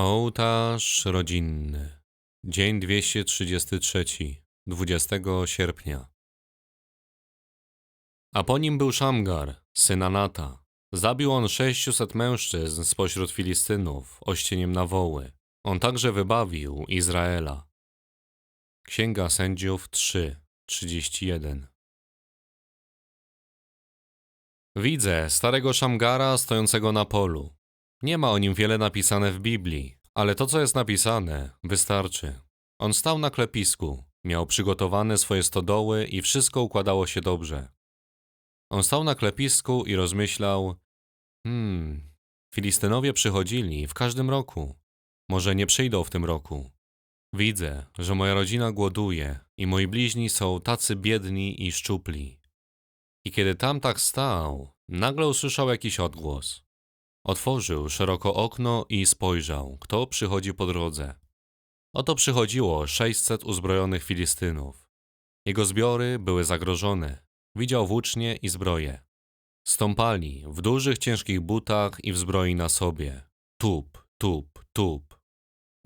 Ołtarz rodzinny. Dzień 233, 20 sierpnia. A po nim był Szamgar, syn Anata. Zabił on sześciuset mężczyzn spośród Filistynów ościeniem na woły. On także wybawił Izraela. Księga Sędziów 3, 31. Widzę starego Szamgara stojącego na polu. Nie ma o nim wiele napisane w Biblii, ale to, co jest napisane, wystarczy. On stał na klepisku, miał przygotowane swoje stodoły i wszystko układało się dobrze. On stał na klepisku i rozmyślał: Hmm, Filistynowie przychodzili w każdym roku. Może nie przyjdą w tym roku. Widzę, że moja rodzina głoduje i moi bliźni są tacy biedni i szczupli. I kiedy tam tak stał, nagle usłyszał jakiś odgłos. Otworzył szeroko okno i spojrzał, kto przychodzi po drodze. Oto przychodziło sześćset uzbrojonych Filistynów. Jego zbiory były zagrożone. Widział włócznie i zbroje. Stąpali w dużych, ciężkich butach i w zbroi na sobie. Tup, tup, tup.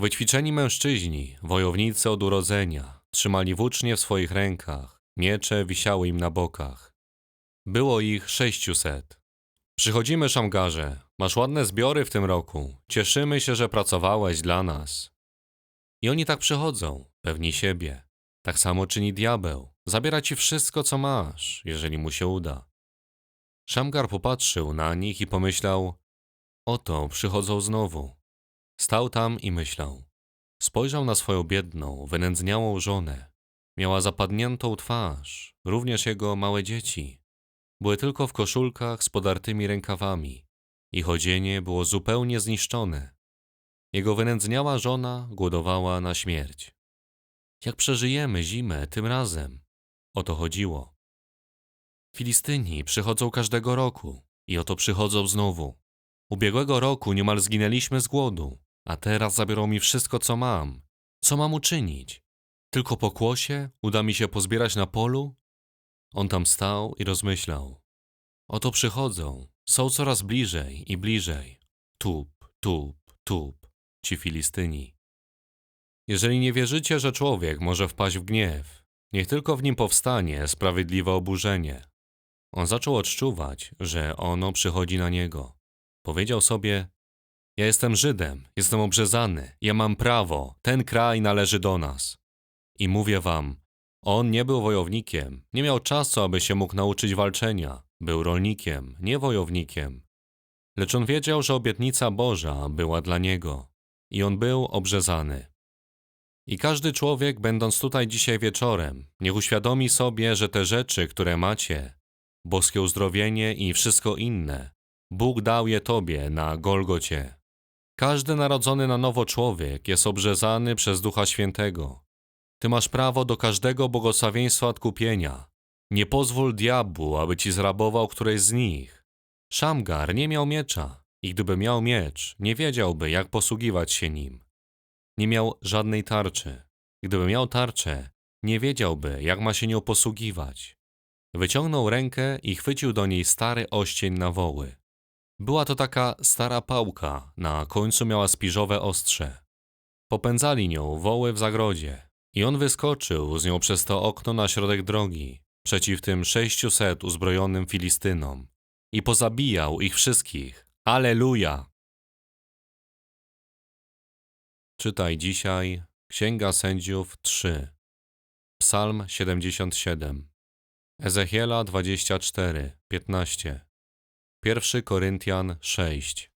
Wyćwiczeni mężczyźni, wojownicy od urodzenia, trzymali włócznie w swoich rękach, miecze wisiały im na bokach. Było ich sześciuset. Przychodzimy, szamgarze, masz ładne zbiory w tym roku, cieszymy się, że pracowałeś dla nas. I oni tak przychodzą, pewni siebie. Tak samo czyni diabeł, zabiera ci wszystko, co masz, jeżeli mu się uda. Szamgar popatrzył na nich i pomyślał: Oto przychodzą znowu. Stał tam i myślał. Spojrzał na swoją biedną, wynędzniałą żonę. Miała zapadniętą twarz, również jego małe dzieci. Były tylko w koszulkach z podartymi rękawami. Ich odzienie było zupełnie zniszczone. Jego wynędzniała żona głodowała na śmierć. Jak przeżyjemy zimę tym razem? O to chodziło. Filistyni przychodzą każdego roku i oto przychodzą znowu. Ubiegłego roku niemal zginęliśmy z głodu, a teraz zabiorą mi wszystko, co mam. Co mam uczynić? Tylko po kłosie uda mi się pozbierać na polu? On tam stał i rozmyślał. Oto przychodzą, są coraz bliżej i bliżej. Tup, tup, tup, ci Filistyni. Jeżeli nie wierzycie, że człowiek może wpaść w gniew, niech tylko w nim powstanie sprawiedliwe oburzenie. On zaczął odczuwać, że ono przychodzi na niego. Powiedział sobie: Ja jestem Żydem, jestem obrzezany, ja mam prawo, ten kraj należy do nas. I mówię wam, on nie był wojownikiem, nie miał czasu, aby się mógł nauczyć walczenia. Był rolnikiem, nie wojownikiem. Lecz on wiedział, że obietnica Boża była dla niego i on był obrzezany. I każdy człowiek, będąc tutaj dzisiaj wieczorem, niech uświadomi sobie, że te rzeczy, które macie, boskie uzdrowienie i wszystko inne, Bóg dał je Tobie na Golgocie. Każdy narodzony na nowo człowiek jest obrzezany przez Ducha Świętego. Ty masz prawo do każdego błogosławieństwa odkupienia. Nie pozwól diabłu, aby ci zrabował któreś z nich. Szamgar nie miał miecza i gdyby miał miecz, nie wiedziałby, jak posługiwać się nim. Nie miał żadnej tarczy. Gdyby miał tarczę, nie wiedziałby, jak ma się nią posługiwać. Wyciągnął rękę i chwycił do niej stary oścień na woły. Była to taka stara pałka, na końcu miała spiżowe ostrze. Popędzali nią woły w zagrodzie i on wyskoczył z nią przez to okno na środek drogi, przeciw tym sześciuset uzbrojonym Filistynom i pozabijał ich wszystkich. Aleluja! Czytaj dzisiaj Księga Sędziów 3, Psalm 77, Ezechiela 24, 15, 1 Koryntian 6.